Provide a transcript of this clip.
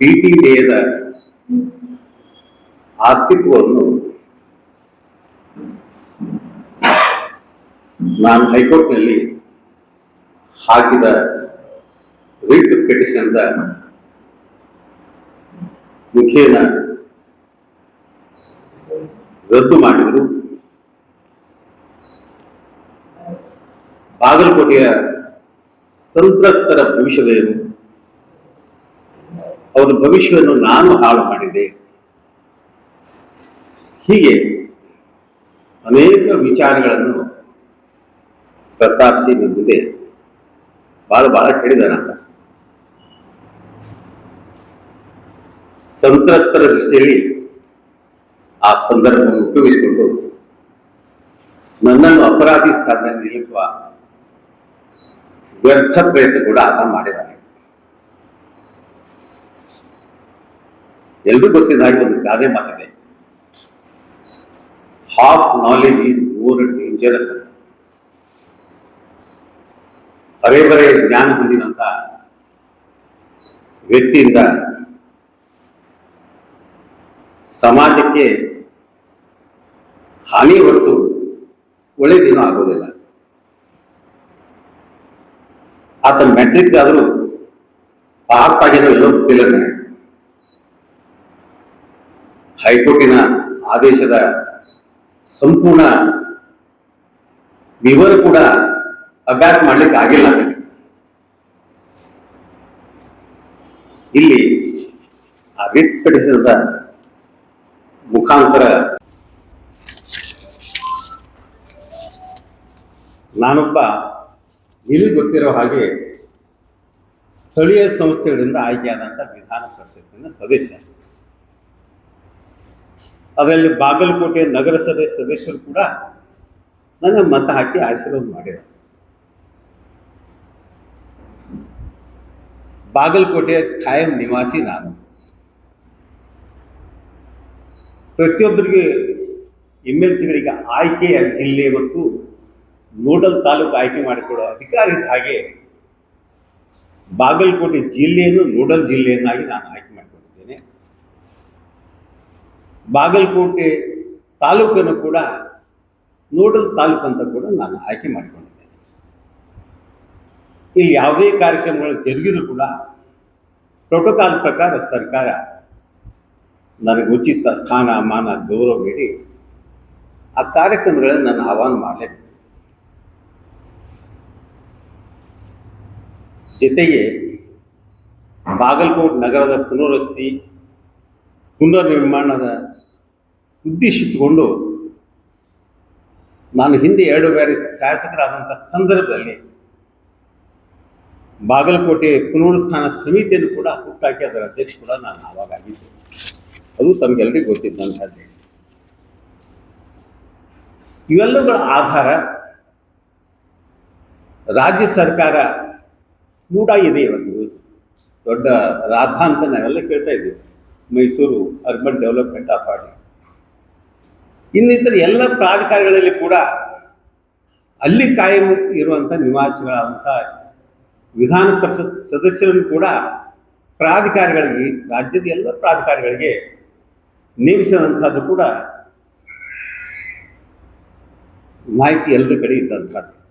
T ದೇಯದ ಅಸ್ತಿತ್ವವನ್ನು ನಾನು ಹೈಕೋರ್ಟ್ನಲ್ಲಿ ಹಾಕಿದ ರಿಟ್ ಪಿಟಿಷನ್ದ ಮುಖೇನ ರದ್ದು ಮಾಡಿದರು. ಬಾಗಲಕೋಟೆಯ ಸಂತ್ರಸ್ತರ ಭವಿಷ್ಯವೇನು ಅವರ ಭವಿಷ್ಯವನ್ನು ನಾನು ಹಾಳು ಮಾಡಿದೆ. ಹೀಗೆ ಅನೇಕ ವಿಚಾರಗಳನ್ನು ಪ್ರಸ್ತಾಪಿಸಿ ನಿಂತಿದೆ ಬಹಳ ಬಹಳ ಹೇಳಿದನಂತ. ಸಂತ್ರಸ್ತರ ದೃಷ್ಟಿಯಲ್ಲಿ ಆ ಸಂದರ್ಭವನ್ನು ಉಪಯೋಗಿಸಿಕೊಂಡು ನನ್ನನ್ನು ಅಪರಾಧಿ ಸ್ಥಾನದಲ್ಲಿ ನಿಲ್ಲಿಸುವ ವ್ಯರ್ಥ ಪ್ರಯತ್ನ ಕೂಡ ಆತ ಮಾಡಿದ್ದಾನೆ ಎಲ್ರಿಗೂ ಗೊತ್ತಿದ್ದ ಹಾಗೆ ಒಂದು ಗಾದೆ ಮಾತಿದೆ half knowledge is more dangerous ಬರೇ ಬರೇ ಜ್ಞಾನ ಹೊಂದಿದಂತ ವ್ಯಕ್ತಿಯಿಂದ ಸಮಾಜಕ್ಕೆ ಹಾನಿ ಹೊರತು ಒಳ್ಳೆಯದೇನೂ ಆಗೋದಿಲ್ಲ. ಆತ ಮೆಟ್ರಿಕ್ ಆದರೂ ಪಾಸ್ ಆಗಿರೋ ಎಲ್ಲೋ ಗೊತ್ತಿಲ್ಲ ನನಗೆ ಹೈಕೋರ್ಟಿನ ಆದೇಶದ ಸಂಪೂರ್ಣ ವಿವರ ಕೂಡ ಅಭ್ಯಾಸ ಮಾಡ್ಲಿಕ್ಕೆ ಆಗಿಲ್ಲ ಇಲ್ಲಿ ಆ ಮುಖಾಂತರ ನಾನೊಬ್ಬ ನಿಮಗೆ ಗೊತ್ತಿರೋ ಹಾಗೆ ಸ್ಥಳೀಯ ಸಂಸ್ಥೆಗಳಿಂದ ಆಯ್ಕೆಯಾದಂಥ ವಿಧಾನ ಪರಿಷತ್ತಿನ ಸದಸ್ಯ ಅದರಲ್ಲಿ ಬಾಗಲಕೋಟೆ ನಗರಸಭೆ ಸದಸ್ಯರು ಕೂಡ ನನ್ನ ಮತ ಹಾಕಿ ಆಶೀರ್ವಾದ ಮಾಡಿದರು. ಬಾಗಲಕೋಟೆಯ ಖಾಯಂ ನಿವಾಸಿ ನಾನು. ಪ್ರತಿಯೊಬ್ಬರಿಗೆ ಎಂ ಎಲ್ ಸಿಗಳಿಗೆ ಆಯ್ಕೆಯ ಜಿಲ್ಲೆ ಮತ್ತು ನೋಡಲ್ ತಾಲೂಕು ಆಯ್ಕೆ ಮಾಡಿಕೊಡೋ ಅಧಿಕಾರ ಇದ್ದ ಹಾಗೆ ಬಾಗಲಕೋಟೆ ಜಿಲ್ಲೆಯನ್ನು ನೋಡಲ್ ಜಿಲ್ಲೆಯನ್ನಾಗಿ ನಾನು ಆಯ್ಕೆ ಮಾಡಿಕೊಂಡಿದ್ದೇನೆ ಬಾಗಲಕೋಟೆ ತಾಲೂಕನ್ನು ಕೂಡ ನೋಡಲ್ ತಾಲೂಕು ಅಂತ ಕೂಡ ನಾನು ಆಯ್ಕೆ ಮಾಡಿಕೊಂಡಿದ್ದೇನೆ. ಇಲ್ಲಿ ಯಾವುದೇ ಕಾರ್ಯಕ್ರಮಗಳು ಜರುಗಿದ್ರು ಕೂಡ ಪ್ರೋಟೋಕಾಲ್ ಪ್ರಕಾರ ಸರ್ಕಾರ ನನಗೆ ಉಚಿತ ಸ್ಥಾನ ಮಾನ ಗೌರವ ನೀಡಿ ಆ ಕಾರ್ಯಕ್ರಮಗಳನ್ನು ನಾನು ಆಹ್ವಾನ ಮಾಡಲೇಬೇಕು. ಜೊತೆಗೆ ಬಾಗಲಕೋಟೆ ನಗರದ ಪುನರ್ವಸತಿ, ಪುನರ್ನಿರ್ಮಾಣದ ಉದ್ದೇಶ ಇಟ್ಟುಕೊಂಡು ನಾನು ಹಿಂದೆ ಎರಡು ಬಾರಿ ಶಾಸಕರಾದಂಥ ಸಂದರ್ಭದಲ್ಲಿ ಬಾಗಲಕೋಟೆ ಪುನರುತ್ಥಾನ ಸಮಿತಿಯನ್ನು ಕೂಡ ಹುಟ್ಟಾಕಿ ಅದರ ಅಧ್ಯಕ್ಷ ಕೂಡ ನಾನು ಆವಾಗ ಆಗಿದ್ದೆ. ಅದು ತಮಗೆಲ್ಲರಿಗೂ ಗೊತ್ತಿದ್ದಂಥದ್ದೇ. ಇವೆಲ್ಲವುಗಳ ಆಧಾರ ರಾಜ್ಯ ಸರ್ಕಾರ ಕೂಡ ಇದೆ ಇವತ್ತು. ದೊಡ್ಡ ರಾಧಾ ಅಂತ ನಾವೆಲ್ಲ ಕೇಳ್ತಾ ಇದ್ದೀವಿ. ಮೈಸೂರು ಅರ್ಬನ್ ಡೆವಲಪ್ಮೆಂಟ್ ಅಥಾರಿಟಿ ಇನ್ನಿತರ ಎಲ್ಲ ಪ್ರಾಧಿಕಾರಗಳಲ್ಲಿ ಕೂಡ ಅಲ್ಲಿ ಕಾಯಂ ಇರುವಂಥ ನಿವಾಸಿಗಳಾದಂಥ ವಿಧಾನ ಪರಿಷತ್ ಸದಸ್ಯರನ್ನು ಕೂಡ ಪ್ರಾಧಿಕಾರಿಗಳಿಗೆ, ರಾಜ್ಯದ ಎಲ್ಲ ಪ್ರಾಧಿಕಾರಿಗಳಿಗೆ ನೇಮಿಸಿದಂಥದ್ದು ಕೂಡ ಮಾಹಿತಿ ಎಲ್ಲರ ಕಡೆ ಇದ್ದಂಥದ್ದು